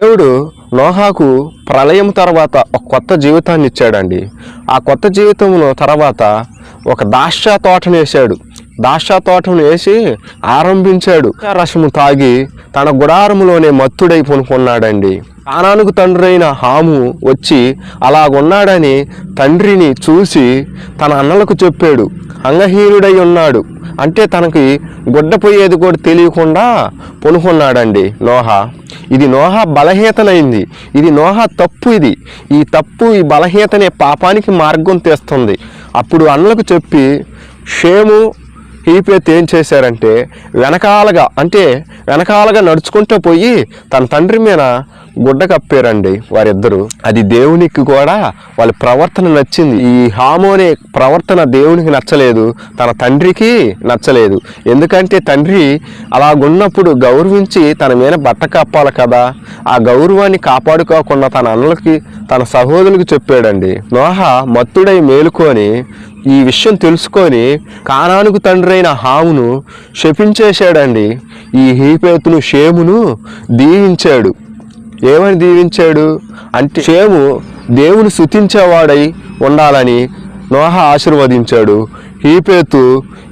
దేవుడు నోహాకు ప్రళయం తర్వాత ఒక కొత్త జీవితాన్ని ఇచ్చాడండి. ఆ కొత్త జీవితంలో తర్వాత ఒక దాక్షా తోటను వేశాడు. దాక్షా తోటను వేసి ఆరంభించాడు. రసము తాగి తన గుడారములోనే మత్తుడై పొనుకున్నాడండి. కానానుకు తండ్రి అయిన హాము వచ్చి అలాగున్నాడని తండ్రిని చూసి తన అన్నలకు చెప్పాడు. అంగహీనుడై ఉన్నాడు. అంటే తనకి గుడ్డపోయేది కూడా తెలియకుండా పొనుకున్నాడండి నోహ. ఇది నోహ బలహీతనైంది ఇది నోహ తప్పు ఇది. ఈ తప్పు ఈ బలహీతనే పాపానికి మార్గం తెస్తుంది. అప్పుడు అన్నలకు చెప్పి షేము హీపేత్ ఏం చేశారంటే వెనకాలగా అంటే వెనకాలగా నడుచుకుంటూ పోయి తన తండ్రి మీద గుడ్డ కప్పారండి వారిద్దరూ. అది దేవునికి కూడా వాళ్ళ ప్రవర్తన నచ్చింది. ఈ హామోనే ప్రవర్తన దేవునికి నచ్చలేదు తన తండ్రికి నచ్చలేదు. ఎందుకంటే తండ్రి అలాగున్నప్పుడు గౌరవించి తన మీద బట్ట కప్పాలి కదా. ఆ గౌరవాన్ని కాపాడుకోకుండా తన అన్నలకి తన సహోదరులకు చెప్పాడండి. నోహ మత్తుడై మేలుకొని ఈ విషయం తెలుసుకొని కానానుకు తండ్రి అయిన హామును శపించేశాడండి. ఈ హీపేతును షేమును దీవించాడు. ఏమని దీవించాడు? అంటే షేము దేవుని శుతించేవాడై ఉండాలని నోహ ఆశీర్వదించాడు. ఈ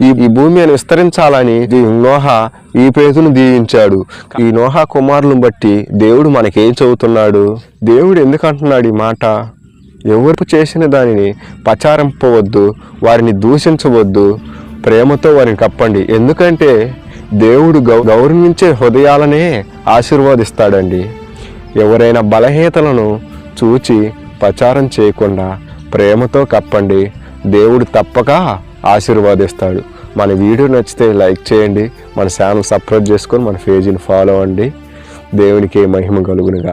ఈ ఈ భూమి విస్తరించాలని నోహ ఈ పేతును దీవించాడు. ఈ నోహ కుమారులను బట్టి దేవుడు మనకేం చదువుతున్నాడు? దేవుడు ఎందుకంటున్నాడు ఈ మాట? ఎవరు చేసిన దానిని పచారింపవద్దు వారిని దూషించవద్దు ప్రేమతో వారిని కప్పండి. ఎందుకంటే దేవుడు గౌ గౌరవించే హృదయాలనే ఆశీర్వదిస్తాడండి. ఎవరైనా బలహీనతలను చూచి ప్రచారం చేయకుండా ప్రేమతో కప్పండి. దేవుడు తప్పక ఆశీర్వాదిస్తాడు. మన వీడియో నచ్చితే లైక్ చేయండి. మన ఛానల్ సబ్స్క్రైబ్ చేసుకొని మన పేజీని ఫాలో అవ్వండి. దేవునికి మహిమ కలుగునుగా.